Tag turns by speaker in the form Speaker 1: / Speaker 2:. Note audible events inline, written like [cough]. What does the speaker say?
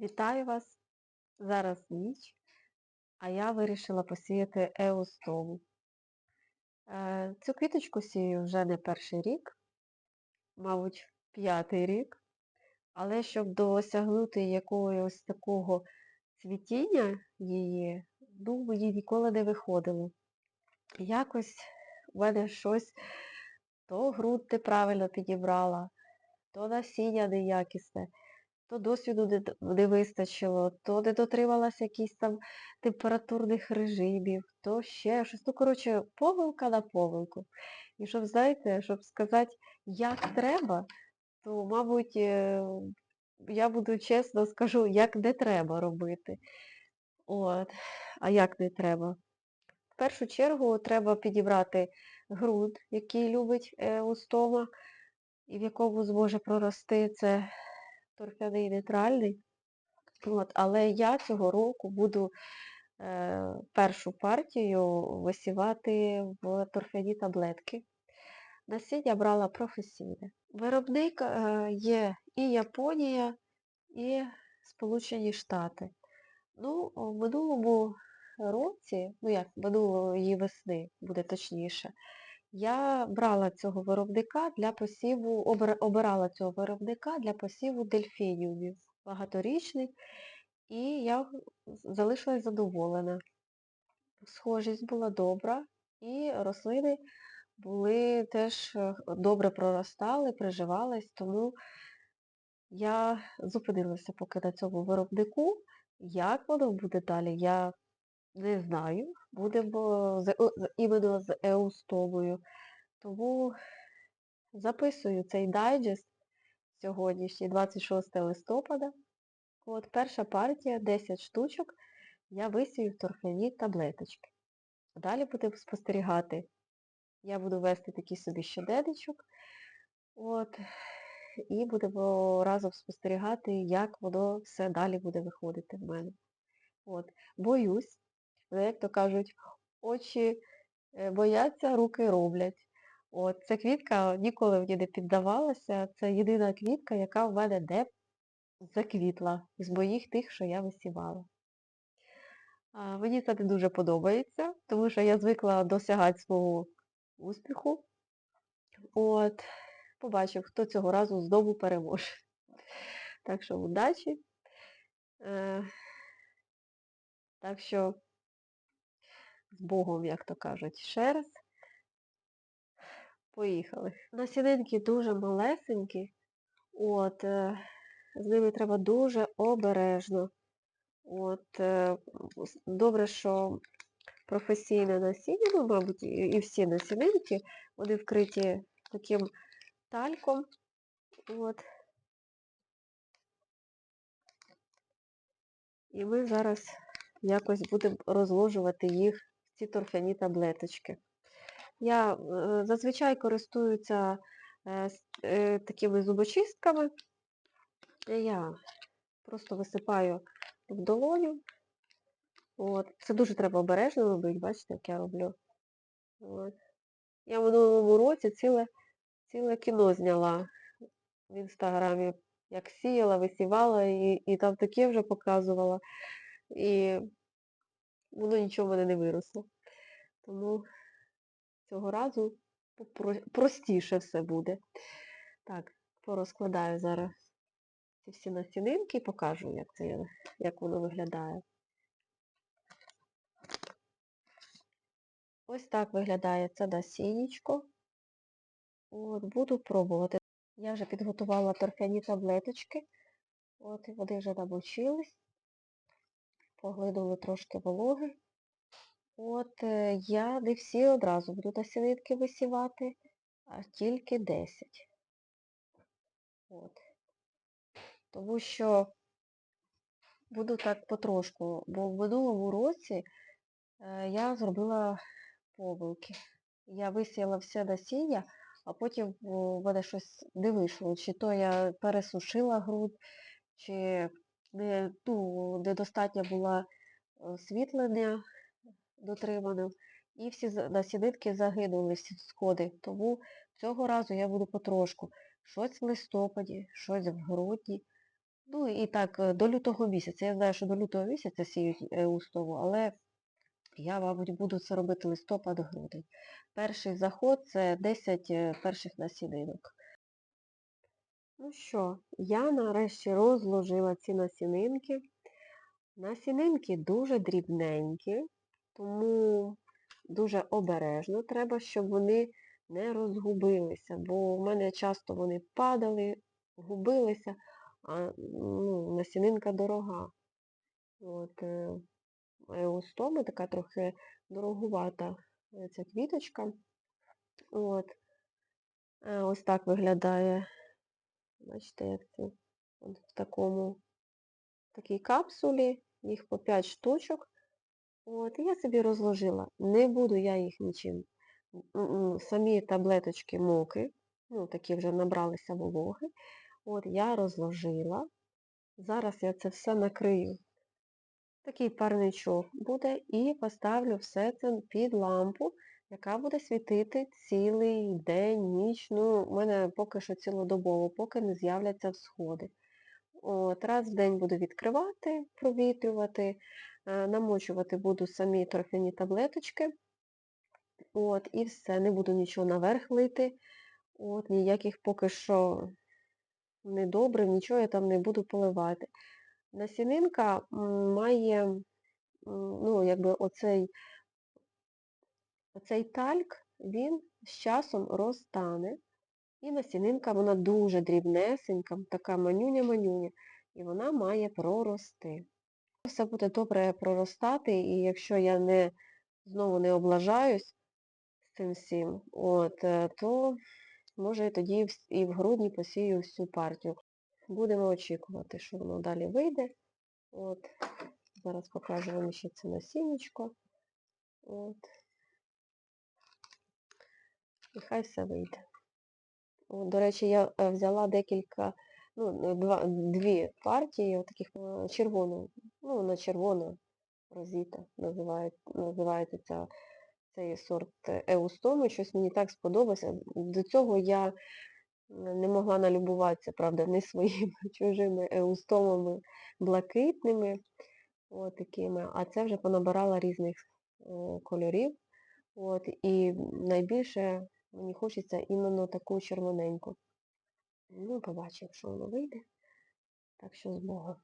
Speaker 1: Вітаю вас! Зараз ніч, а я вирішила посіяти еустому. Е, Цю квіточку сію вже не перший рік, мабуть, п'ятий рік. Але щоб досягнути якогось такого цвітіння її, ну, мені ніколи не виходило. Якось в мене щось то ґрунт неправильно підібрала, то насіння неякісне то досвіду не, вистачило, то не дотрималася якісь там температурних режимів, то ще щось. Ну, коротше, помилка на помилку. І щоб, знаєте, щоб сказати, як треба, то, мабуть, е, я буду чесно скажу, як не треба робити. От. А як не треба? В першу чергу треба підібрати ґрунт, який любить е, устома, і в якому зможе прорости це торфяний нейтральний. От, але я цього року буду е, першу партію висівати в торфяні таблетки. Насіння брала професійне. Виробник е, є і Японія, і Сполучені Штати. Ну, в минулому році, ну як, минулої весни, буде точніше, я брала цього виробника для посіву, обир- обирала цього виробника для посіву дельфініумів. Багаторічний. І я залишилась задоволена. Схожість була добра, і рослини були теж е, добре проростали, приживались, тому я зупинилася поки на цьому виробнику. Як воно буде далі, я не знаю. Будемо з, е- іменно з еустомою. Тому записую цей дайджест сьогоднішній, 26 листопада. От перша партія, 10 штучок, я висію в торфяні таблеточки. Далі будемо спостерігати. Я буду вести такий собі щоденничок. От, і будемо разом спостерігати, як воно все далі буде виходити в мене. От. Боюсь, як то кажуть, очі е, бояться, руки роблять. От, ця квітка ніколи мені не піддавалася. Це єдина квітка, яка в мене не заквітла з моїх тих, що я висівала. А, Мені це не дуже подобається, тому що я звикла досягати свого успіху. От, побачив, хто цього разу знову переможе. Так що удачі. Е, так що з Богом, як то кажуть, ще раз. Поїхали. Насінинки дуже малесенькі. От, е, з ними треба дуже обережно. От, е, добре, що професійне насіння, ну, мабуть, і всі насінинки, вони вкриті таким тальком. От. І ми зараз якось будемо розложувати їх ці торфяні таблеточки. Я е, зазвичай користуюся е, е, такими зубочистками. Я просто висипаю в долоню. От. Це дуже треба обережно робити, бачите, як я роблю. От. Я в минулому році ціле, ціле кіно зняла в інстаграмі, як сіяла, висівала і, і там таке вже показувала. І воно нічого мене не виросло. Тому цього разу простіше все буде. Так, порозкладаю зараз ці всі насінинки і покажу, як, це, як воно виглядає. Ось так виглядає це насіннячко. От, буду пробувати. Я вже підготувала торфяні таблеточки. От, вони вже намочились. Поглинули трошки вологи. От, е, я не всі одразу буду насінинки висівати, а тільки 10. От. Тому що буду так потрошку, бо в минулому році е, я зробила помилки. Я висіяла все насіння, а потім у мене щось не вийшло. Чи то я пересушила ґрунт, чи не, ну, недостатня була е, освітлення дотримано. І всі насінинки загинули, всі сходи. Тому цього разу я буду потрошку. Щось в листопаді, щось в грудні. Ну і так, е, до лютого місяця. Я знаю, що до лютого місяця сіють еустову, але я, мабуть, буду це робити листопад-грудень. Перший заход це 10 е, перших насінинок. Ну що, я нарешті розложила ці насінинки. Насінинки дуже дрібненькі, тому дуже обережно треба, щоб вони не розгубилися, бо в мене часто вони падали, губилися, а ну, насінинка дорога. От, еустома така трохи дорогувата е, ця квіточка. От. Е, Ось так виглядає. Бачите, як це от в такому в такій капсулі, їх по 5 штучок. От, і я собі розложила. Не буду я їх нічим. Самі таблеточки моки, ну, такі вже набралися вологи. От я розложила. Зараз я це все накрию. Такий парничок буде і поставлю все це під лампу, яка буде світити цілий день, ніч. Ну, у мене поки що цілодобово, поки не з'являться всходи. От, раз в день буду відкривати, провітрювати, е, намочувати буду самі торфяні таблеточки. От, і все, не буду нічого наверх лити. От, ніяких поки що недобрив, нічого я там не буду поливати. Насінинка має, ну, якби оцей, оцей тальк, він з часом розтане. І насінинка, вона дуже дрібнесенька, така манюня-манюня, і вона має прорости. Все буде добре проростати, і якщо я не, знову не облажаюсь з цим всім, от, е, то може тоді і в грудні посію всю партію. Будемо очікувати, що воно далі вийде. От. Зараз покажу вам ще це насіннячко. От. І хай все вийде. До речі, я е, взяла декілька, ну, два, дві партії таких червоного, ну, на червона розіта називає, називається ця, цей сорт еустоми. Щось мені так сподобалося. До цього я не могла налюбуватися, правда, не [laughs] своїми чужими еустомами блакитними, от такими, а це вже понабирала різних кольорів. От, і найбільше мені хочеться іменно таку червоненьку. Ну, побачимо, що воно вийде. Так що з Богом.